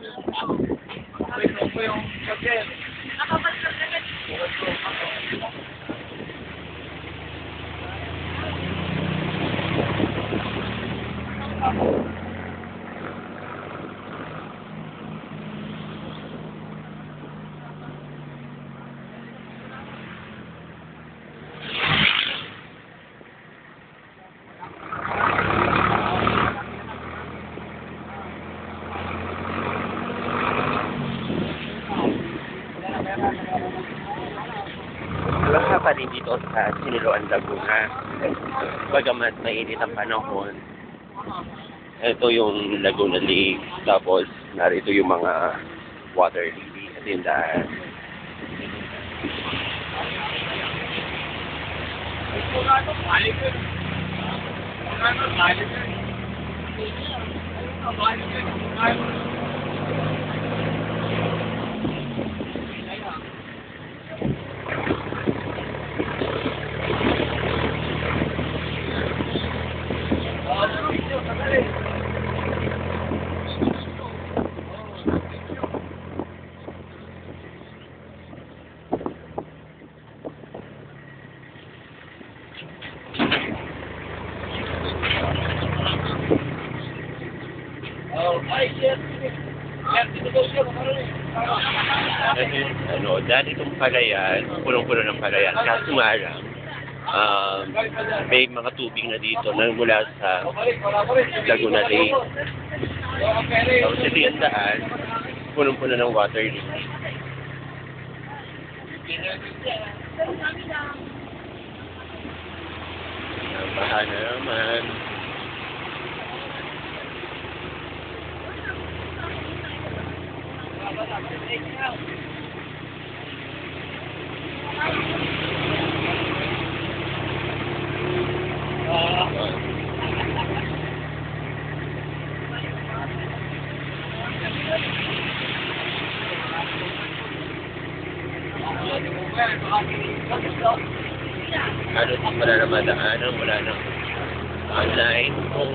Wait, no, po yung dito sa Siniloan, Laguna. Bagamat mainit ang panahon, ito yung Laguna Lake. Tapos, narito yung mga water lily at yung daan. Kasi, ano, dati itong palayan, punong-puno ng palayan. Kaso nga um, may mga tubig na dito na mula sa Laguna Lake. Tapos ito yung daan, punong-puno ng water lily. Baha na naman. Ano wala na madaanan, wala na online kung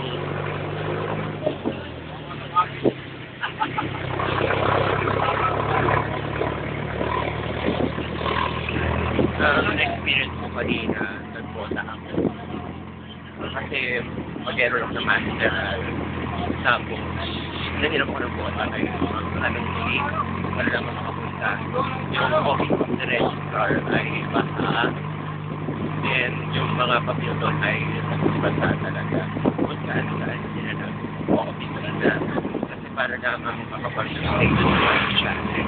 ang experience ko kanina, nagpunta ako. Kasi mag-error ako ng master. Tapos, naghiram ko ng bota kayo. Maraming click, wala naman makapunta. Yung office the registrar ay basa. Then, yung mga papel doon ay basa talaga. Kung saan saan sila nag-office na. Kasi para lamang makaparticipate sa mga.